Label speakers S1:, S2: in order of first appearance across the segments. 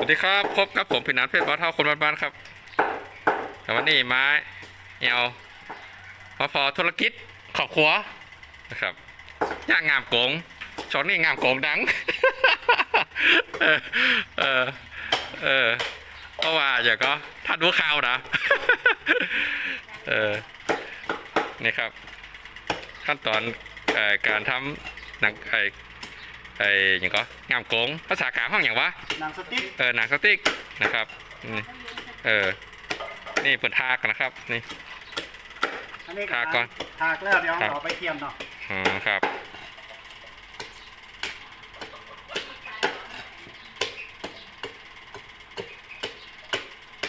S1: สวัสดีครับ พบกับผมพินัทเพชรบ้าเท่าคนบ้านๆครับ แต่วันนี้มาเอวมาพอธุรกิจขอบครัวนะครับย่างงามโกงช่วงนี้งามโกงดัง เออ เออ เออเพราะว่าอย่าก็ทัดรู้ข่าวนะ เออ นี่ครับ ขั้นตอนการทำหนังไอ ไอ้อย่างก็งามโกงภาษากลางห้องอย่างวะ
S2: หนังสติ๊ก
S1: เออหนังสติ๊กนะครับนี่เออนี่เปิดทากนะครับนี่
S2: อันนี้
S1: ทาก่อน
S2: ทากแล้วเดี๋ยว
S1: ครับ
S2: เอาไปเทียมเนาะ
S1: อ๋อครับ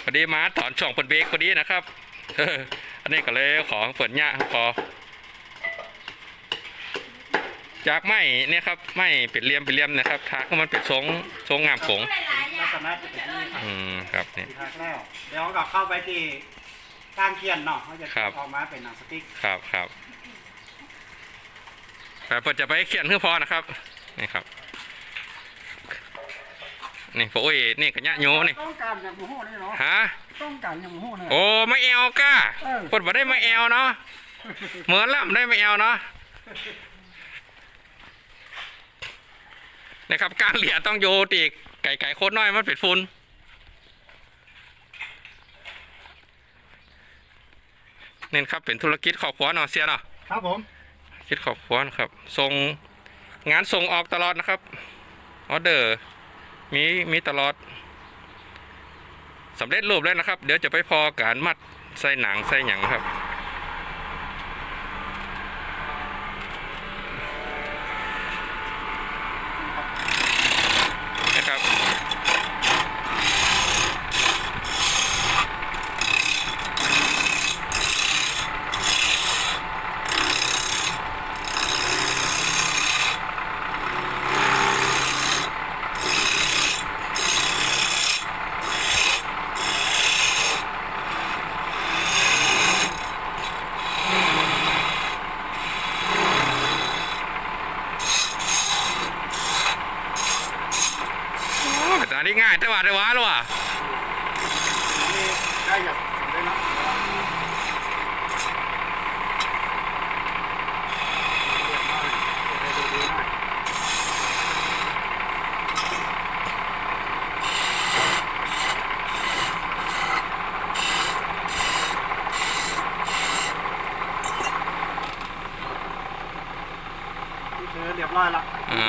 S1: พอดีมาถอนช่องเปิดเบรกพอดีนะครับเอออันนี้ก็เลยของเปิดเนี่ยพอ จากไม้เนี่ยครับไม้เป็ดเหลี่ยมเป็ดเหลี่ยมนะครับทากให้มันเป็ดทรงทรงงามโกง
S2: ลักษณะจะเป็นอย่างนี้ครับ
S1: อืมครับนี่
S2: ทากแล้วเดี๋ยวก็เข้าไปที่ก้างเคียนเนาะเขาจะ
S1: ครับ
S2: ออกมาเป็นหนังสติ๊ก
S1: ครับครับแต่เปิดจะไปเขียนเพื่อพอนะครับนี่ครับนี่โอ้ยนี่กระยะโยนี่
S2: ต้องการอย่างหมูโหนี่เนาะ
S1: ฮะ
S2: ต้องการอย่างหมูโหเนี่ย
S1: โอ้มาแอลก้า
S2: เออ
S1: เปิดมาได้มาแอลเนาะเหมือนล่ำได้มาแอลเนาะ นะครับการเหลี่ยต้องโยตีกไก่ไก่โคตรน้อยมันเป็ดฟุนเน้นครับเป็นธุรกิจครอบครัวเนาะเสียเนาะ
S2: ครับผม
S1: คิดขอบคุณนะครับส่งงานส่งออกตลอดนะครับออเดอร์มีมีตลอดสำเร็จรูปแล้วนะครับ เดี๋ยวจะไปพอการมัดใส่หนังใส่หยังครับนะครับโอ้แต่ อันนี้ง่ายแต่ว่าได้ว้าแล้วว่ะ
S2: อันนี้ได้อย่างได้เนาะเรียบร้อยเก็บให้ดูดีหน่อยนี่คือเรียบร้อยละ
S1: อ่า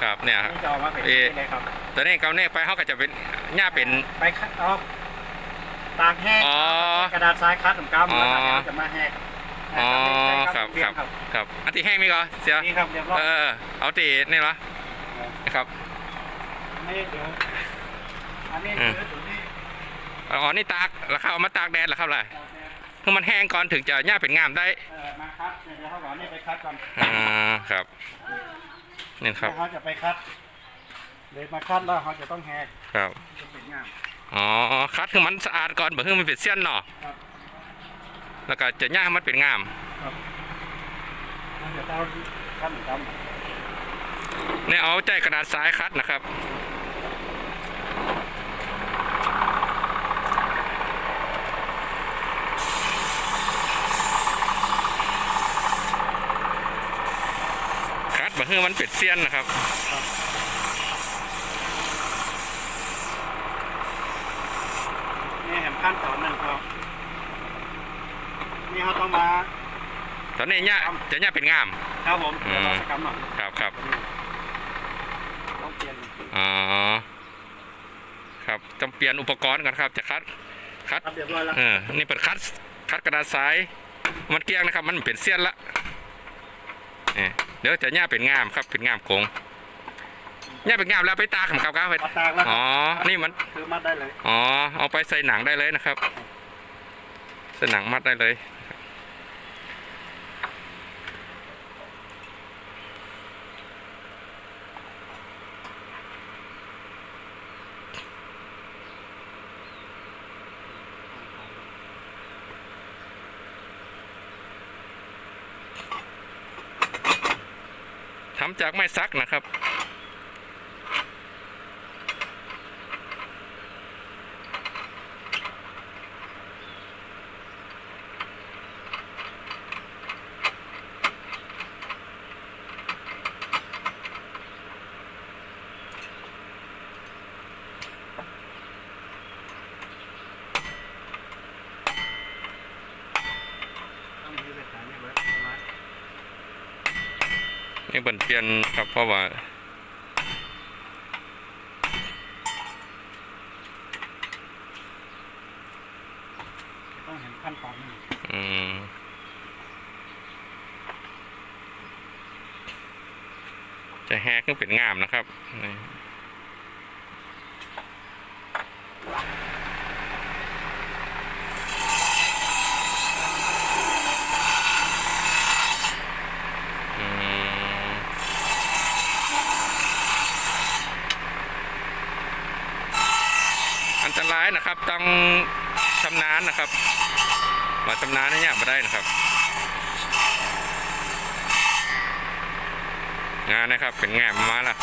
S1: ครับเนี่ยครับ
S2: นี่จะออกมาเป็น
S1: เอ๊ะ
S2: นี่เลยครับ
S1: ตอนนี้เกาเนี่ยไปเขาก็จะเป็นหญ้าเป็น
S2: ไปคัดเอาตากแห้ง
S1: อ๋อ
S2: กระดาษทรายคัดของกำแล้ว
S1: อ๋อ
S2: เดี๋ยวจะมาแห้ง
S1: อ๋อ
S2: ใช่
S1: ครับครับครับอันที่แห้งมีก็เสีย
S2: นี่ครับเรียบร้อย
S1: เออ เอาตีนี่เหรอนะครับ
S2: อันนี้เดี๋ยวอันนี้
S1: อืม
S2: คือตัวนี้
S1: อ๋อ นี่ตากแล้วเขาเอามาตากแดดแล้วครับอะไร
S2: เอาเนี่ย
S1: คือมันแห้งก่อนถึงจะหญ้าเป็นงามได้
S2: เอ่อมาคัดเดี๋ยวเขาบอกนี่ไปคัดก่อน
S1: อ่าครับนี่ครับ
S2: แล้วเขาจะไปคัด เลยมาคัดแล้วเขาจะต้องแหก
S1: ครับ
S2: จะเป็นงาม
S1: อ๋อ คัดคือมันสะอาดก่อนเพื่อให้มันเป็นเส้นเนาะ
S2: ครับ
S1: แล้วก็จะหญ้าให้มันเป็นงาม
S2: มันจะต้องคัดเหมือนกัน
S1: เนี่ยเอาใจกระดาษทรายคัดนะครับ คัดมาให้มันเป็ดเสี้ยนนะครับ
S2: นี่เห็น ขั้นตอนหนึ่งครับนี่เขาต้องมา
S1: ตอนนี้เนี่ยจะเนี่ยเป็นงาม
S2: ครับผม
S1: อืม
S2: เดี๋ยวเราจะกำหนด
S1: ครับครับ
S2: ต้องเปลี่ยน
S1: อ๋อครับจำเปลี่ยนอุปกรณ์กันครับจะคัดคัด
S2: ครับเรียบร้อยแล้ว
S1: เออนี่เป็นคัดคัดกระดาษทรายมันเกลี้ยงนะครับ มันเป็นเสี้ยนละเนี่ยเดี๋ยวจะเนี่ยเป็นงามครับเป็นงามโกง เนี่ยเป็นงามแล้วไปตากครับครับไป
S2: เอาตากแล้วค
S1: อ๋
S2: รั
S1: อ
S2: บ
S1: นี่มัน
S2: คือมัดได้เลย
S1: อ๋อ เอาไปใส่หนังได้เลยนะครับ ใส่หนังมัดได้เลย ทำจากไม้ซักนะครับ เปิ่นเปลี่ยนครับเพราะว่า
S2: ต้องเห็นขั้นตอนนี้
S1: อืมจะแฮกก็เป็นงามนะครับนี่ นตรายนะครับ ต้องชำนาญนะครับ มาชำนาญนี่ยมาได้นะครับ งานนะครับเป็นงานมาละ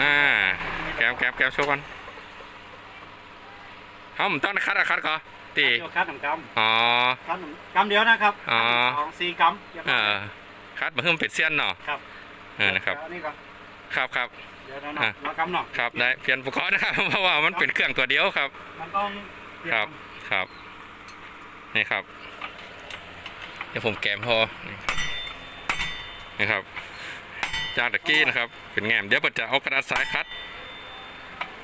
S1: น่าแก้มแก้มแก้มโชว์ก่อนเขาผมต้องคัดอะคัดก่อน ตี
S2: เดียวคัดหนึ่งกำ
S1: อ๋อ
S2: คัดหนึ่งกำเดียวนะครับ
S1: อ๋อ
S2: คัดหนึ่งสองสี่กำเรียบ
S1: เอ
S2: ร้อย
S1: อคัดมาเพิ่มเป็ดเซียนเนาะ
S2: ครับ
S1: เออนะครับ
S2: อันนี้ก่อน
S1: ครับครับ
S2: เดี๋ยวนะ
S1: อะ
S2: เนาะเรากำเนาะ
S1: ครับได้เปลี่ยนอุปกรณ์นะครับเพราะว่ามันเป็นเครื่องตัวเดียวครับ
S2: มันต้องเปลี่ยน
S1: ครับครับนี่ครับเดี๋ยวผมแกมพอนี่ครับจากตะกี้นะครับ เป็นแงมเดี๋ยวผมจะเอากระดาษทรายคัด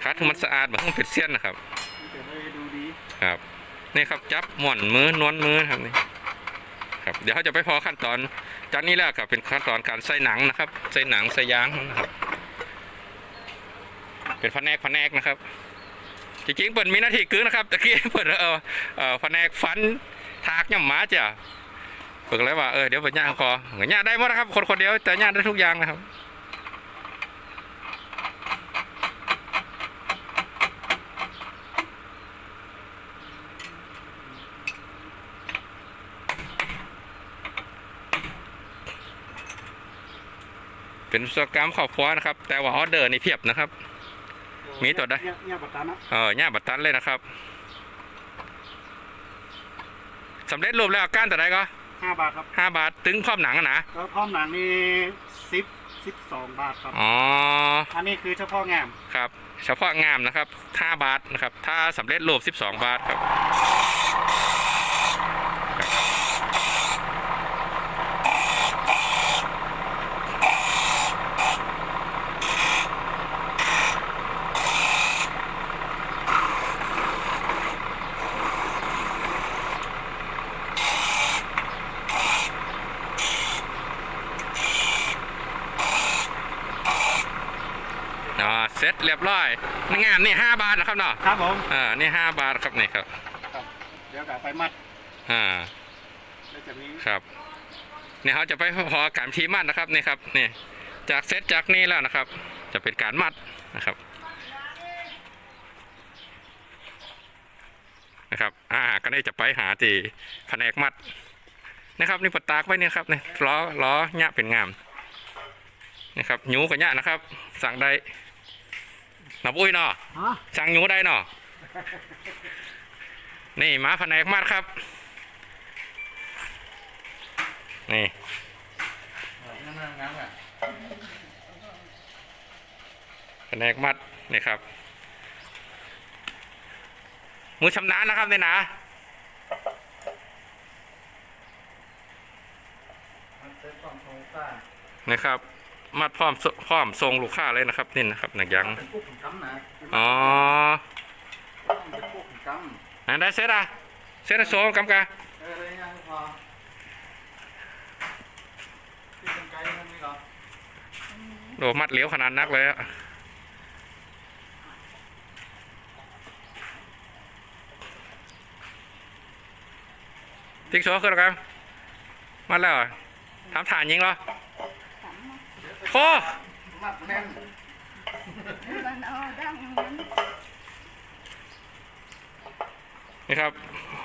S1: คัดให้มันสะอาดเหมือนเป็นเสี้ยนนะครับ
S2: มันจะได้ดูดี
S1: ครับ นี่ครับจับหม่อนมือนวลมือครับนี่ครับเดี๋ยวเขาจะไปพอขั้นตอนจากนี้แล้วครับเป็นขั้นตอนการใส่หนังนะครับ ใส่หนังใส่ยางนะครับ เป็นแผนกแผนกนะครับ จริงๆเปิดมีหน้าที่กึ่งนะครับตะกี้เปิดเออเออแผนกฟันทากย่ำหมาจ้ะเปิดเลยว่าเออเดี๋ยวเปิดย่างคอเหมือนย่างได้หมดนะครับ คนคนเดียวแต่ย่างได้ทุกอย่างนะครับ เป็นอุตสาหกรรมครอบครัวนะครับ แต่ว่าออเดอร์นี่เพียบนะครับ มีตัวใด
S2: เนี่ยเนี่ยบัตรตานะ
S1: เออย่าบัตรตันเลยนะครับสำเร็จรูปแล้วก้านแต่ใดก็
S2: ห้าบาทครับ
S1: ห้าบาทถึงพร้อมหนังอะนะ
S2: แล้วพร้อมหนังนี่สิบสิบสองบาทครับ
S1: อ๋อ
S2: อันนี้คือเฉพาะงาม
S1: ครับ เฉพาะงามนะครับห้าบาทนะครับ ถ้าสำเร็จรูปสิบสองบาทครับ เสร็จเรียบร้อยงามนี่ห้าบาทนะครับเนาะ
S2: ครับผม
S1: อ่านี่ห้าบาทครับนี่ครับ
S2: ครับ เดี๋ยวกลับไปมัด
S1: อ่า
S2: แล้วจะมี
S1: ครับนี่เขาจะไปพอการทีมัดนะครับนี่ครับนี่จากเซตจากนี่แล้วนะครับ จะเป็นการมัดนะครับนะครับอ่าก็ได้จะไปหาตีแผนกมัดนะครับนี่ปดตากไว้นี่ครับนี่ล้อล้อเนี้ยเป็นงามนะครับหยูกับเนี้ยนะครับ สั่งได้ นับอุ้ยเนาะ
S2: ฮะ
S1: สั่งหยูได้เนาะนี่มาแผนกมัดครับ นี่แผนกมัดนี่ครับ มือชำนาญนะครับนี่นะ
S2: มันเซ็ตความโครงสร้าง
S1: นะครับ มัดพร้อมสพร้อมทรงลูกค้าเลยนะครับนี่นะครับหนักยัง
S2: เป็นพวกขุนกำนะ
S1: อ๋อ
S2: เป็นพวกขุนก
S1: อันได้เสร็จอะเสร็จแล้วโซกำกะำ
S2: เออเลยยังพอที่เป็นไกด์มันมีเหรอ
S1: โดมัดเหลียวขนาดนักเลยอะติ๊กโซขึ้นแล้วกันมาแล้วเหรอทำฐานยิงเหรอ โอ้
S2: มัดแน่น
S3: มันเอาดั้งมัน
S1: นี่ครับ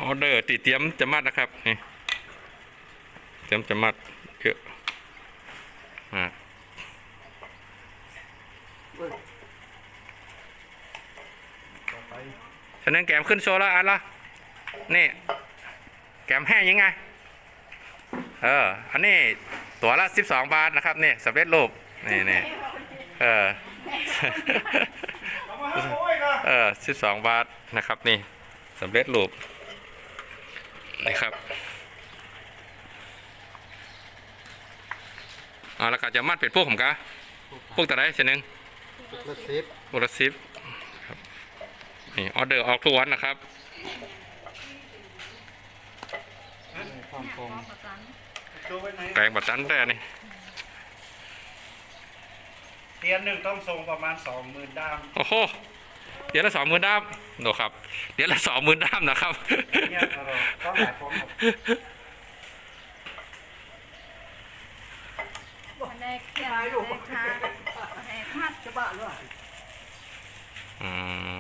S1: ออเดอร์ติเตรียมจะมัดนะครับนี่เตรียมจะมัดเยอะอ่าฉะนั้นแกมขึ้นโชว์แล้วอันละนี่ แกมแห้งยังไง เออ อันนี้ ตัวละสิบสองบาทนะครับนี่สำเร็จรูปนี่นี่เออ
S2: เอามาให้โอ้ยนะ
S1: เออสิบสองบาทนะครับนี่สำเร็จรูปนี่ครับเอ่าแล้วก็จะมัดเป็นพวกผมกะพวกแต่ไรเช่นนึง
S4: รถซิป
S1: พวกละสิบครับนี่ออเดอร์ออกทุกวันนะครับ
S4: ความคง
S2: ดูไว้ไหน
S1: แกงบัดจันแต่นี่
S2: เตียนหนึ่งต้องส่งประมาณสองหมื่นด้าม
S1: โอ้โหเดี๋ยวละสองหมื่นด้ามโนครับ เดี๋ยวละสองหมื่นด้ามนะครับ
S2: เนี่ยเราต้องหลายคนครับ
S3: แผนกเขียนแผนกทาแผนกมัดจะบ้าหรือเปล่า
S1: อืม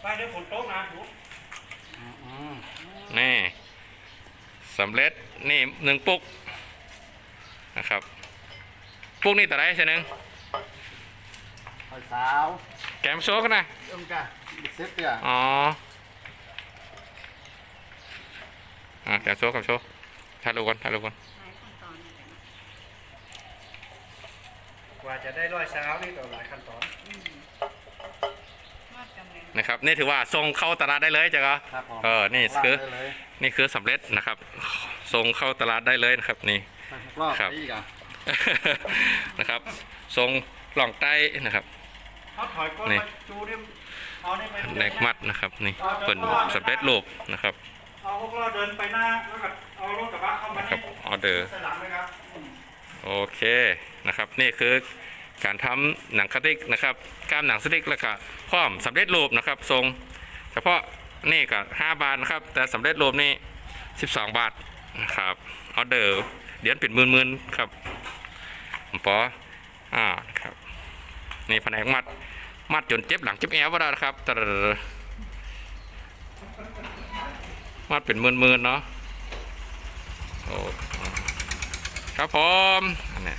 S2: ไปเดี๋ยวฝนตกนะดู
S4: อืม
S1: นี่สำเร็จนี่หนึ่งปุกนะครับ ปุกนี่แต่ไรเช่นนึง
S4: ไอ้สาว
S1: แกมโชกนะ
S4: เอ็มกะซิปเนี่ย
S1: อ๋ออะแกมโชกแกมโชกถ่ายรูปก่อนถ่ายรูปก่อน
S3: หลายขั้นตอนเลยนะ
S2: กว่าจะได้ร้อยเช้านี่ต่อหลายขั้นตอน
S3: มัดกำเนิด
S1: นะครับนี่ถือว่าส่งเข้าตลาดได้เลยจ้ะก็
S4: ครับผม
S1: เออนี่คือ
S4: ลากได้เลย
S1: นี่คือสำเร็จนะครับส่งเข้าตลาดได้เลยนะครับนี่
S4: รอบ
S1: ครับ
S4: ไปอีกอะ
S1: นะครับทรงหล่องใต้นะครับ
S2: เขาถอยก้น
S1: นี่
S2: มาจูนี่เอานี่ไป
S1: แนกมัดนะครับนี่เป็นสำเร็จรูปนะครับ
S2: เอาพวกเราเดินไปหน้าแล้วก็เอารถกระบะเข้ามา
S1: ครับออเดอร์
S2: สลังเลยครับอืม
S1: โอเคนะครับนี่คือ การทำหนังสติ๊กนะครับกล้ามหนังสติ๊กแล้วก็พร้อมสำเร็จรูปนะครับทรง เฉพาะนี่ก็5บาทนะครับ แต่สำเร็จรูปนี่12บาทนะครับออเดอร์เดี๋ยวเป็นหมื่นๆครับผมปออ่าครับนี่แผนกมัดมัดจนเจ็บหลังเจ็บแอวว่าได้นะครับตรมัดเป็นหมื่นๆเนาะโอ้ครับผมอันเนี้ย